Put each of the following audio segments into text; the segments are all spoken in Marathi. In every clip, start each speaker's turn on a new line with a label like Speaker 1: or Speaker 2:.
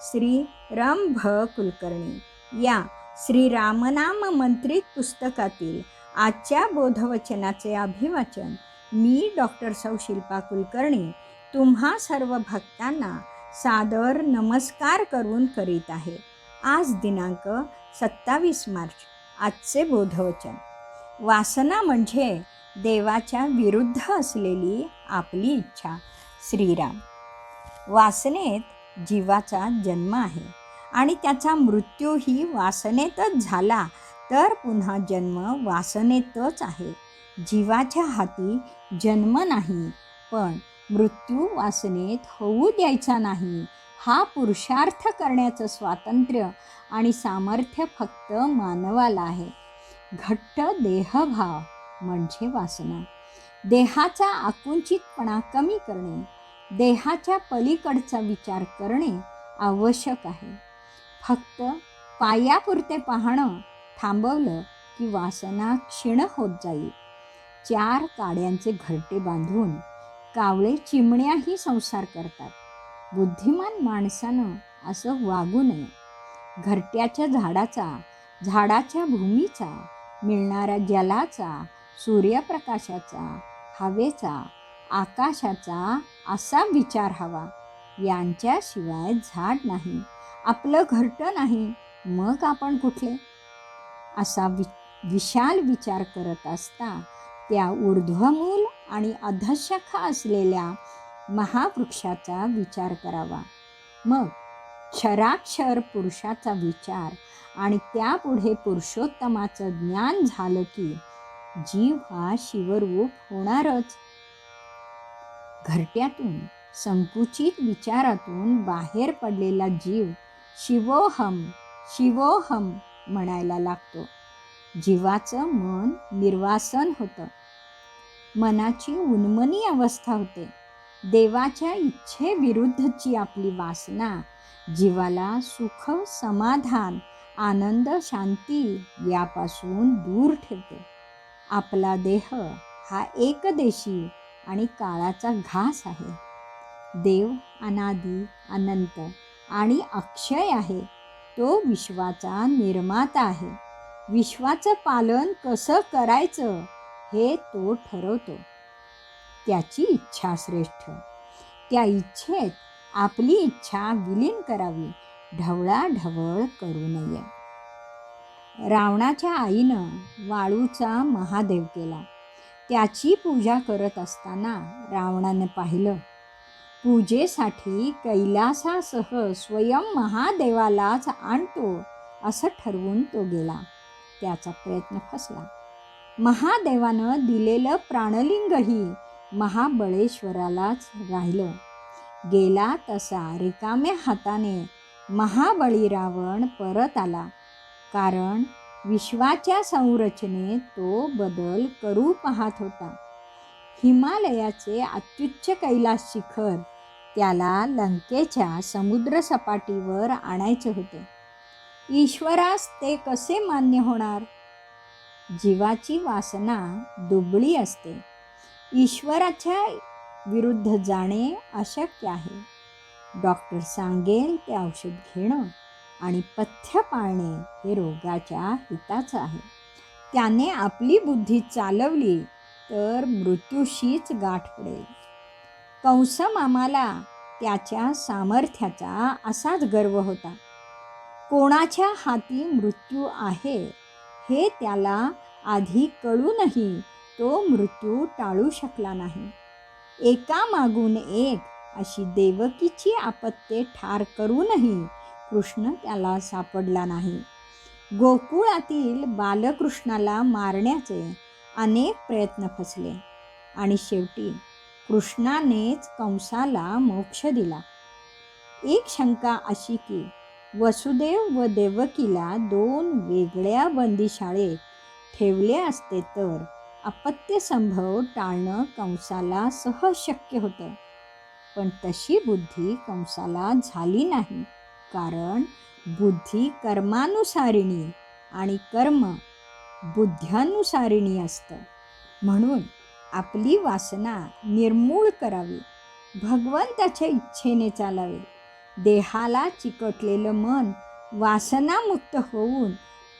Speaker 1: श्री रम भ कुलकर्णी या श्री रामनाम मंत्रित पुस्तकातील आजच्या बोधवचनाचे अभिवाचन मी डॉक्टर सौ शिल्पा कुलकर्णी तुम्हा सर्व भक्तांना सादर नमस्कार करून करीत आहे. आज दिनांक सत्तावीस मार्च आजचे बोधवचन. वासना म्हणजे देवाच्या विरुद्ध असलेली आपली इच्छा श्रीराम. वासनेत जीवाचा जन्म आहे. आणि त्याचा मृत्यूही वासनेतच झाला तर पुन्हा जन्म वासनेतच आहे. जीवाच्या हाती जन्म नाही पण मृत्यू वासनेत होऊ द्यायचा नाही. हा पुरुषार्थ करण्याचं स्वातंत्र्य आणि सामर्थ्य फक्त मानवाला आहे. घट्ट देहभाव म्हणजे वासना. देहाचा आकुंचितपणा कमी करणे. देहाच्या पलीकडचा विचार करणे आवश्यक आहे. फक्त पायापुरते पाहणं थांबवलं की वासना क्षीण होत जाईल. चार काड्यांचे घरटे बांधून कावळे चिमण्याही संसार करतात. बुद्धिमान माणसानं असं वागू नये. घरट्याच्या झाडाचा झाडाच्या भूमीचा मिळणाऱ्या जलाचा सूर्यप्रकाशाचा हवेचा आकाशाचा असा विचार हवा. यांच्याशिवाय झाड नाही आपलं घरटं नाही मग आपण कुठले? असा वि विशाल विचार करत असता त्या ऊर्ध्वमूल आणि अधशाखा असलेल्या महावृक्षाचा विचार करावा. मग क्षराक्षर पुरुषाचा विचार आणि त्यापुढे पुरुषोत्तमाचं ज्ञान झालं की जीव हा शिवरूप होणारच. घरट्यातून संकुचित विचारातून बाहेर पडलेला जीव शिवोहम शिवोहम म्हणायला लागतो. जीवाचं मन निर्वासन होतं. मनाची उन्मनी अवस्था होते. देवाच्या इच्छेविरुद्धची आपली वासना जीवाला सुख समाधान आनंद शांती यापासून दूर ठेवते. आपला देह हा एकदेशी आणि काळाचा घास आहे. देव अनादी अनंत आणि अक्षय आहे. तो विश्वाचा निर्माता आहे. विश्वाचं पालन कसं करायचं हे तो ठरवतो. त्याची इच्छा श्रेष्ठ. त्या इच्छेत आपली इच्छा विलीन करावी. ढवळाढवळ करू नये. रावणाच्या आईनं वाळूचा महादेव केला. त्याची पूजा करत असताना रावणानं पाहिलं पूजेसाठी कैलासासह स्वयं महादेवालाच आणतो असं ठरवून तो गेला. त्याचा प्रयत्न फसला. महादेवानं दिलेलं प्राणलिंगही महाबळेश्वरालाच राहिलं. गेला तसा रिकाम्या हाताने महाबळी रावण परत आला. कारण विश्वाच्या संरचनेत तो बदल करू पाहत होता. हिमालयाचे अत्युच्च कैलास शिखर त्याला लंकेच्या समुद्रसपाटीवर आणायचे होते. ईश्वरास ते कसे मान्य होणार? जीवाची वासना दुबळी असते. ईश्वराच्या विरुद्ध जाणे अशक्य आहे. डॉक्टर सांगेल ते औषध घेणं. आणि पथ्य पाळणे हे रोगाच्या हिताचं आहे. त्याने आपली बुद्धी चालवली तर मृत्यूशीच गाठ पडेल. कंस मामाला त्याच्या सामर्थ्याचा असाच गर्व होता. कोणाच्या हाती मृत्यू आहे हे त्याला आधी कळूनही तो मृत्यू टाळू शकला नाही. एकामागून एक अशी देवकीची आपत्ते ठार करूनही कृष्ण त्याला सापडला नाही. गोकुळातील बालकृष्णाला मारण्याचे अनेक प्रयत्न फसले. आणि शेवटी कृष्णानेच कंसाला मोक्ष दिला. एक शंका अशी की वसुदेव व देवकीला दोन वेगळ्या बंदीशाळेत ठेवले असते तर अपत्य संभव टाळणं कंसाला सहज शक्य होतं. पण तशी बुद्धी कंसाला झाली नाही. कारण बुद्धी कर्मानुसारिणी आणि कर्म बुद्ध्यानुसारिणी असतं. म्हणून आपली वासना निर्मूळ करावी भगवंताच्या इच्छेने चालावे. देहाला चिकटलेलं मन वासनामुक्त होऊन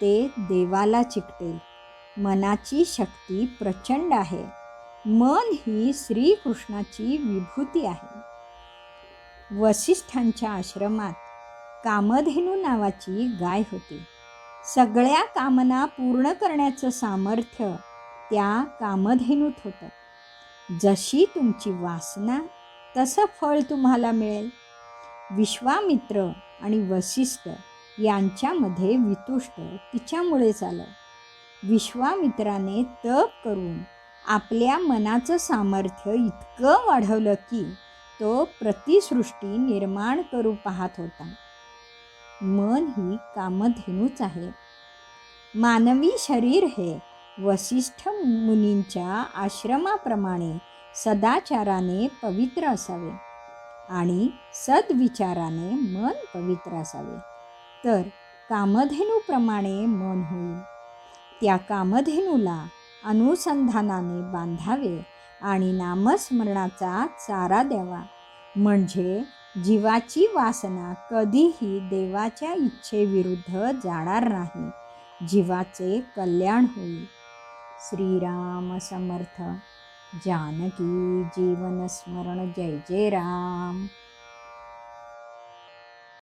Speaker 1: ते देवाला चिकटेल. मनाची शक्ती प्रचंड आहे. मन ही श्रीकृष्णाची विभूती आहे. वसिष्ठांच्या आश्रमात कामधेनू नावाची गाय होती. सगळ्या कामना पूर्ण करण्याचं सामर्थ्य त्या कामधेनूत होतं. जशी तुमची वासना तसं फळ तुम्हाला मिळेल. विश्वामित्र आणि वसिष्ठ यांच्यामध्ये वितुष्ट तिच्यामुळेच आलं विश्वामित्राने तप करून आपल्या मनाचं सामर्थ्य इतकं वाढवलं की तो प्रतिसृष्टी निर्माण करू पाहत होता. मन ही कामधेनूच आहे. मानवी शरीर हे वसिष्ठ मुनींच्या आश्रमाप्रमाणे सदाचाराने पवित्र असावे आणि सद्विचाराने मन पवित्र असावे. तर कामधेनूप्रमाणे मन होईल त्या कामधेनूला अनुसंधानाने बांधावे आणि नामस्मरणाचा चारा द्यावा. म्हणजे जीवाची वासना कधीही देवाच्या इच्छेविरुद्ध जाणार नाही. जीवाचे कल्याण होईल. श्रीराम समर्थ. जानकी जीवनस्मरण जय जय राम.